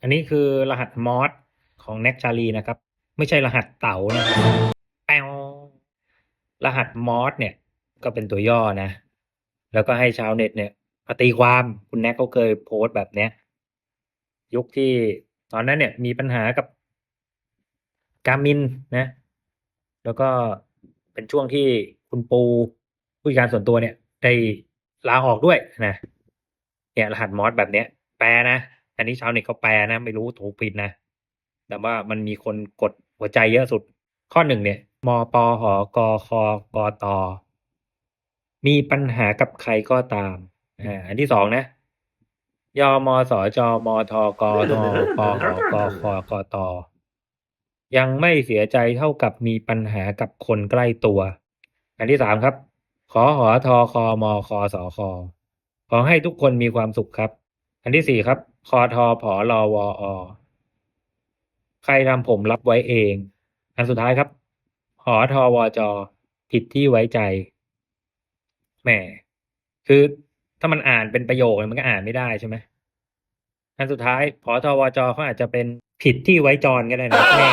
อันนี้คือรหัสมอสของแน็กชาลีนะครับ ไม่ใช่รหัสเต๋านะครับแปวรหัสมอสเนี่ย ก็เป็นตัวย่อนะ แล้วก็ให้ชาวเน็ตเนี่ยตีความคุณแน็กเขาเคยโพสต์แบบเนี้ย ยุคที่ตอนนั้นเนี่ยมีปัญหากับการมินนะ แล้วก็เป็นช่วงที่คุณปูผู้การส่วนตัวเนี่ย ได้ลาออกด้วยนะ เนี่ยรหัสมอสแบบเนี้ย แปลนะ อันนี้ชาวเน็ตเขาแปลนะ ไม่รู้ถูกผิดนะ แต่ว่ามันมีคนกดหัวใจเยอะสุด ข้อหนึ่งเนี่ยมปหกคกตมีปัญหากับใครก็ตามอ่าอันที่สองนะยมสจมทกทปหกคกตยังไม่เสียใจเท่ากับมีปัญหากับคนใกล้ตัว อันที่สามครับ ขอหอทอคอมคสคขอให้ทุกคนมีความสุขครับ อันที่สี่ครับ คอทอผอรอวออใครทำผมรับไว้เอง อันสุดท้ายครับหอทอวอจอผิดที่ไว้ใจ แหม คือถ้ามันอ่านเป็นประโยคเนี่ยมันก็อ่านไม่ได้ใช่ไหมอันสุดท้ายผอทอวอจอเขาอาจจะเป็นผิดที่ไว้จรก็ได้นะแม่